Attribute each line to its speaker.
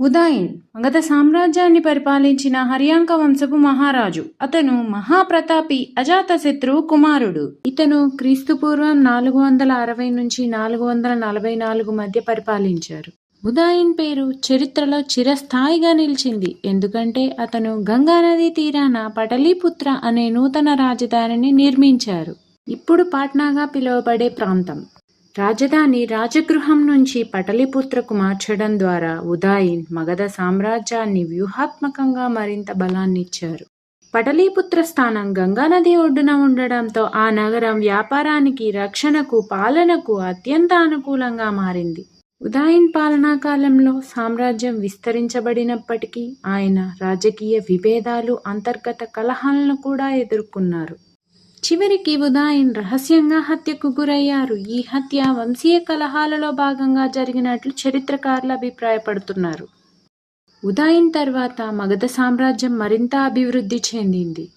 Speaker 1: ఉదాయిన్ మగధ సామ్రాజ్యాన్ని పరిపాలించిన హర్యాంక వంశపు మహారాజు. అతను మహాప్రతాపి అజాతశత్రువు కుమారుడు. ఇతను క్రీస్తు పూర్వం నాలుగు వందల అరవై నుంచి నాలుగు వందల నలభై నాలుగు మధ్య పరిపాలించారు. ఉదాయిన్ పేరు చరిత్రలో చిరస్థాయిగా నిలిచింది. ఎందుకంటే అతను గంగా నదీ తీరాన పటలీపుత్ర అనే నూతన రాజధానిని నిర్మించారు. ఇప్పుడు పాట్నాగా పిలువబడే ప్రాంతం. రాజధాని రాజగృహం నుంచి పటలిపుత్రకు మార్చడం ద్వారా ఉదాయిన్ మగధ సామ్రాజ్యాన్ని వ్యూహాత్మకంగా మరింత బలాన్నిచ్చారు. పటలీపుత్ర స్థానం గంగానది ఒడ్డున ఉండడంతో ఆ నగరం వ్యాపారానికి రక్షణకు పాలనకు అత్యంత అనుకూలంగా మారింది. ఉదాయిన్ పాలనా కాలంలో సామ్రాజ్యం విస్తరించబడినప్పటికీ ఆయన రాజకీయ విభేదాలు అంతర్గత కలహాలను కూడా ఎదుర్కొన్నారు. చివరికి ఉదాయన్ రహస్యంగా హత్యకు గురయ్యారు. ఈ హత్య వంశీయ కలహాలలో భాగంగా జరిగినట్లు చరిత్రకారులు అభిప్రాయపడుతున్నారు. ఉదాయిన్ తర్వాత మగధ సామ్రాజ్యం మరింత అభివృద్ధి చెందింది.